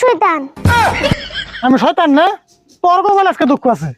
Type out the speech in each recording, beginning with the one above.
শয়তান। আমি শয়তান না? তোর কপাল আজকে দুঃখ আছে।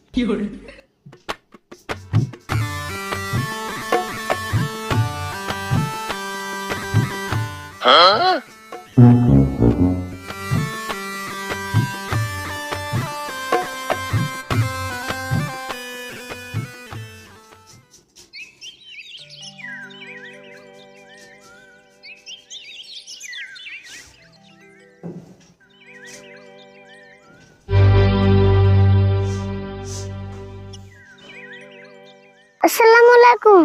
আসসালামু আলাইকুম।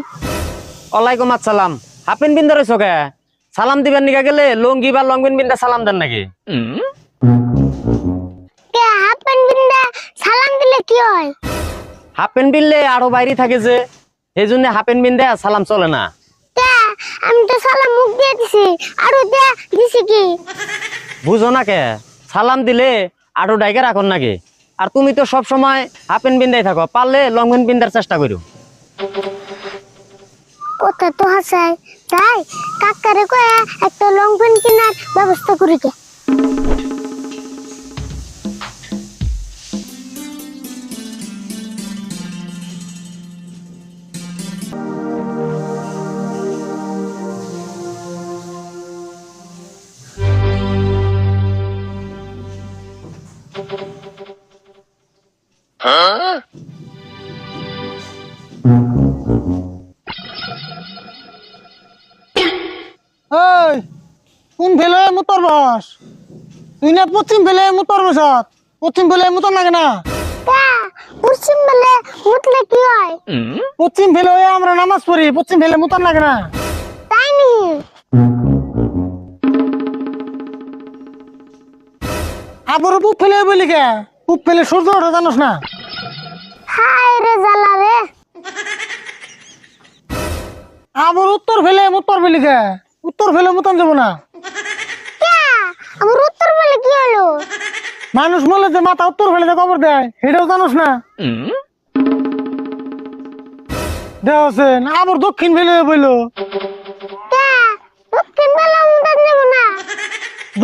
ওয়ালাইকুম আসসালাম। হাফিন বিন্দা রয়েছ কে? সালাম দিবেন নিকা গেলে লঙ্গি বা লঙ্গিন বিন্দা সালাম দেন নাকি? কে হাফ প্যান্ট বিন্দা সালাম দিলে কি হয়? হাফেন বিনলে আরও বাইরে থাকে যে এই জন্য হাফেন বিন্দা সালাম চলে না। আমি তো সালাম মুখ দিয়ে দিছি আর দিছি কি? বুঝো না কে সালাম দিলে আরও ডাইকে রাখুন নাকি? আর তুমি তো সব সময় হাফেন বিন্দাই থাকো পারলে লঙ্গিন বিন্দার চেষ্টা করো কথা তো হাসায় তাই কাকারে কয়ে একটা লং প্যান্ট কেনার ব্যবস্থা করি কে এই কোন ফেলে মুতর বস তুই না পশ্চিম ফেলে মুতর বসত পশ্চিম ফেলে মুতর লাগে না। পশ্চিম বেলে মুতলে কি হয়? পশ্চিম ফেলে হয়ে আমরা নামাজ পড়ি পশ্চিম ফেলে মুতর লাগে না। তাই নি? আবার পুপ ফেলে বলি কে পুপ ফেলে সূর্য ওঠে জানোস না? হায় রে জ্বালা রে। আবার উত্তর ফেলে উত্তর ফেলি কে উত্তর ফেলে মতন যাব না। আমার উত্তর বেলে কি হলো? মানুষ বলে যে মাথা উত্তর ফেলে যে কবর দেয় সেটাও জানোস না। দেওয়াছেন আবার দক্ষিণ ফেলে বইলো। দক্ষিণ নেব না।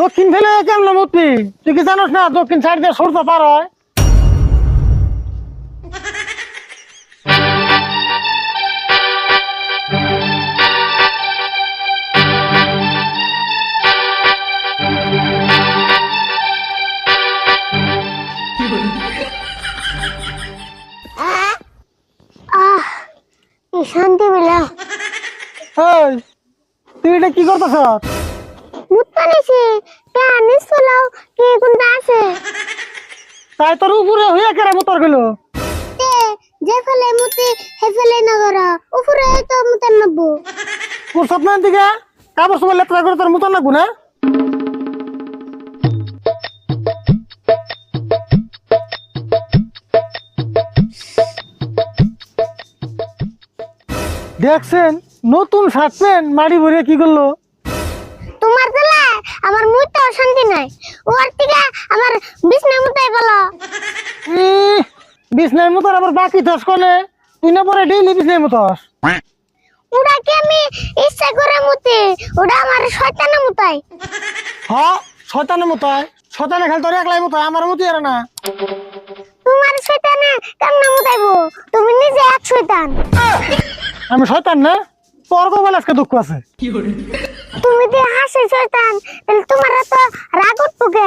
দক্ষিণ ফেলে কেমন মতি তুই কি জানোস না দক্ষিণ সাইড দিয়ে সূর্য পার হয়? শান্তি পেলাম এই তুই এটা কি করতেছ? মুত্তা নিছি। কে নিস পেলাও কে কোনটা আছে? তাই তোর উপরে হইয়া কেরা মোতর গেল যে ফেলে মুতি হে ফেলে না করা। উপরে তো মুতার নব্বো তোর স্বপ্নের দিকে কাপড় সময় লেত্রা করে তোর মতন লাগবো না? দেখছেন নতুন শার্ট প্যান্ট মাড়ি ভরে কি করল? তোমার জেলা আমার মুইতে অশান্তি নাই। ওর থেকে আমার বিছনা মুতাই বলো বিছনার মতন আবার বাকি দশ কলে। তুই না পরে ডেইলি বিছনার মতস? ওটা কি আমি ইচ্ছা করে মুতি? ওটা আমার শয়তানে মুতাই। হ শয়তানের মতো হয় শয়তানে খালি তোর একলাই মতো হয়, আমার মতো আর না। তোমার শয়তানে কেমন মুতাইবো তুমি নিজে এক শয়তান। আমি শয়তান না? তোর কপাল আজকে দুঃখ আছে। তুমি তো হাসি শয়তান, তাহলে তোমার তো রাগ উঠবো